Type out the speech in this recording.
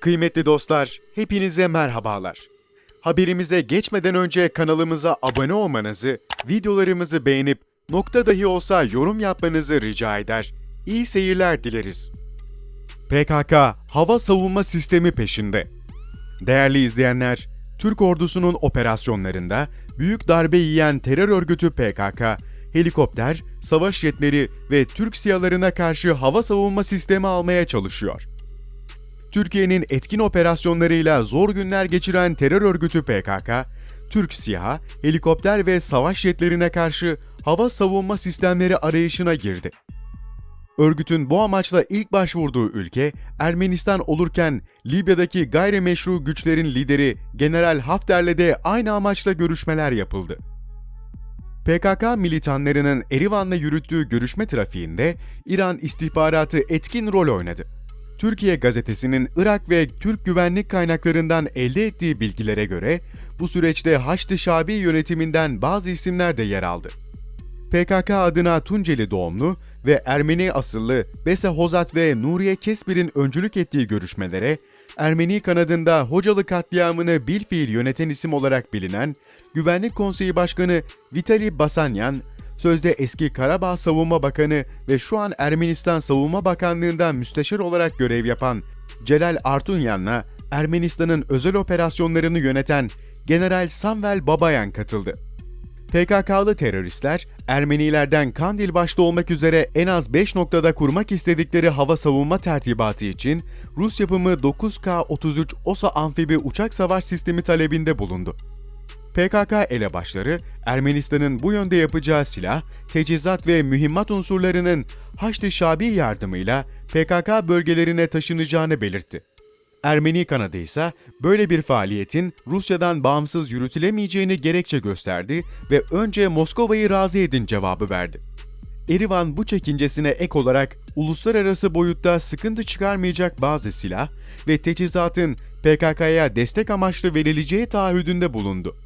Kıymetli dostlar, hepinize merhabalar. Haberimize geçmeden önce kanalımıza abone olmanızı, videolarımızı beğenip nokta dahi olsa yorum yapmanızı rica eder. İyi seyirler dileriz. PKK hava savunma sistemi peşinde. Değerli izleyenler, Türk ordusunun operasyonlarında büyük darbe yiyen terör örgütü PKK, helikopter, savaş jetleri ve Türk siyalarına karşı hava savunma sistemi almaya çalışıyor. Türkiye'nin etkin operasyonlarıyla zor günler geçiren terör örgütü PKK, Türk SİHA, helikopter ve savaş jetlerine karşı hava savunma sistemleri arayışına girdi. Örgütün bu amaçla ilk başvurduğu ülke Ermenistan olurken Libya'daki gayrimeşru güçlerin lideri General Hafter'le de aynı amaçla görüşmeler yapıldı. PKK militanlarının Erivan'la yürüttüğü görüşme trafiğinde İran istihbaratı etkin rol oynadı. Türkiye gazetesinin Irak ve Türk güvenlik kaynaklarından elde ettiği bilgilere göre bu süreçte Haçlı Şabi yönetiminden bazı isimler de yer aldı. PKK adına Tunceli doğumlu ve Ermeni asıllı Bese Hozat ve Nuriye Kesbir'in öncülük ettiği görüşmelere, Ermeni kanadında Hocalı katliamını bilfiil yöneten isim olarak bilinen Güvenlik Konseyi Başkanı Vitali Basanyan, sözde eski Karabağ Savunma Bakanı ve şu an Ermenistan Savunma Bakanlığı'nda müsteşar olarak görev yapan Celal Artunyan'la Ermenistan'ın özel operasyonlarını yöneten General Samvel Babayan katıldı. PKK'lı teröristler, Ermenilerden Kandil başta olmak üzere en az 5 noktada kurmak istedikleri hava savunma tertibatı için Rus yapımı 9K-33 OSA amfibi uçak savaş sistemi talebinde bulundu. PKK elebaşları, Ermenistan'ın bu yönde yapacağı silah, teçhizat ve mühimmat unsurlarının Haçlı Şabi yardımıyla PKK bölgelerine taşınacağını belirtti. Ermeni kanadı ise böyle bir faaliyetin Rusya'dan bağımsız yürütülemeyeceğini gerekçe gösterdi ve önce Moskova'yı razı edin cevabı verdi. Erivan bu çekincesine ek olarak uluslararası boyutta sıkıntı çıkarmayacak bazı silah ve teçhizatın PKK'ya destek amaçlı verileceği taahhüdünde bulundu.